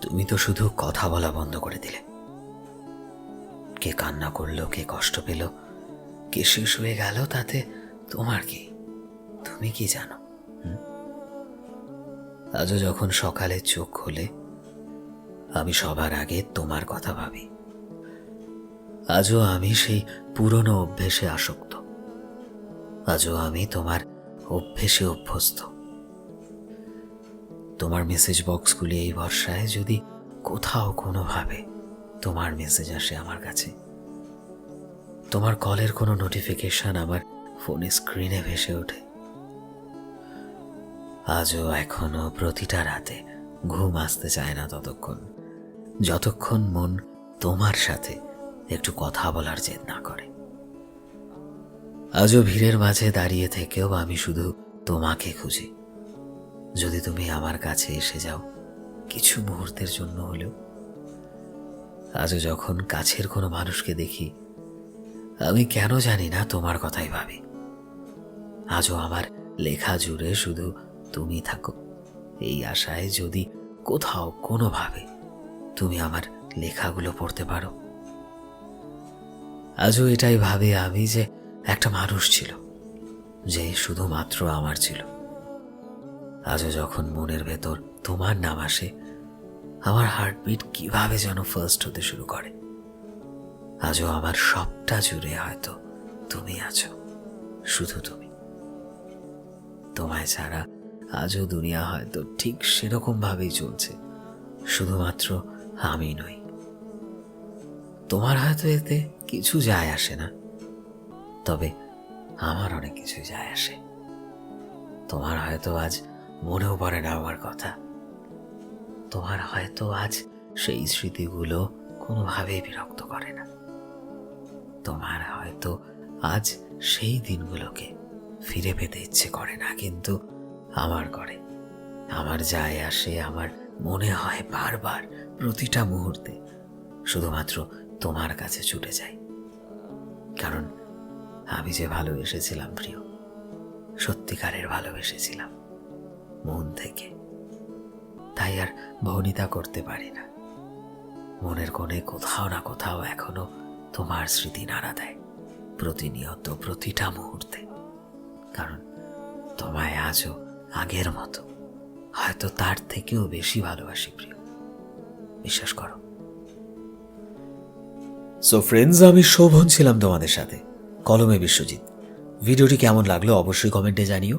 তুমি তো শুধু কথা বলা বন্ধ করে দিলে। কে কান্না করল, কে কষ্ট পেল, কে শেষ হয়ে গেল, তাতে তোমার কি? তুমি কি জানো? আজও যখন সকালে চোখ খোলে, আমি সবার আগে তোমার কথা ভাবি। আজও আমি সেই পুরনো অভ্যেসে আসক্ত। আজও আমি তোমার অভ্যেসে অভ্যস্ত। তোমার মেসেজ বক্সগুলি এই বর্ষায় যদি কোথাও কোনোভাবে তোমার মেসেজ আসে আমার কাছে। তোমার কলের কোনো নোটিফিকেশন আমার ফোনে স্ক্রিনে ভেসে ওঠে। আজও এখনও প্রতিটা রাতে ঘুম আসতে চায় না ততক্ষণ। যতক্ষণ মন তোমার সাথে একটু কথা বলার জেদ না করে। আজও ভিড়ের মাঝে দাঁড়িয়ে থেকেও আমি শুধু তোমাকে খুঁজি। যদি তুমি আমার কাছে এসে যাও, কিছু মুহূর্তের জন্য হলেও। আজও যখন কাছের কোনো মানুষকে দেখি, আমি কেন জানি না তোমার কথাই ভাবি। আজও আমার লেখা জুড়ে শুধু তুমি থাকো। এই আশায় যদি কোথাও কোনোভাবে তুমি আমার লেখাগুলো পড়তে পারো। আজও এটাই ভাবে আমি যে একটা মানুষ ছিল, যে শুধুমাত্র আমার ছিল। আজও যখন মনের ভেতর তোমার নাম আসে, আমার হার্টবিট কীভাবে যেন ফার্স্ট হতে শুরু করে। আজও আমার সবটা জুড়ে হয়তো তুমি আছো, শুধু তুমি। তোমায় ছাড়া আজও দুনিয়া হয়তো ঠিক সেরকম ভাবেই চলছে, শুধুমাত্র আমি নই। তোমার হয়তো এতে কিছু যায় আসে না, তবে আমার অনেক কিছু যায় আসে। তোমার হয়তো আজ মনেও পড়ে না আমার কথা। তোমার হয়তো আজ সেই স্মৃতিগুলো কোনোভাবেই বিরক্ত করে না। তোমার হয়তো আজ সেই দিনগুলোকে ফিরে পেতে ইচ্ছে করে না, কিন্তু আমার করে। আমার যায় আসে, আমার মনে হয় বারবার প্রতিটা মুহূর্তে। শুধুমাত্র তোমার কাছে ছুটে যাই। কারণ আমি যে ভালোবেসেছিলাম প্রিয়, সত্যিকারের ভালোবেসেছিলাম। মন থেকে। তাই আর ভনিতা করতে পারি না। মনের কোণে কোথাও না কোথাও এখনও তোমার স্মৃতি নাড়া দেয়, প্রতিনিয়ত প্রতিটা মুহূর্তে। কারণ তোমায় আজও আগের মতো, হয়তো তার থেকেও বেশি ভালোবাসি প্রিয়। বিশ্বাস করো। সো ফ্রেন্ডস আমি শোভন ছিলাম তোমাদের সাথে। কলমে বিশ্বজিৎ। ভিডিওটি কেমন লাগল অবশ্যই কমেন্টে জানিও।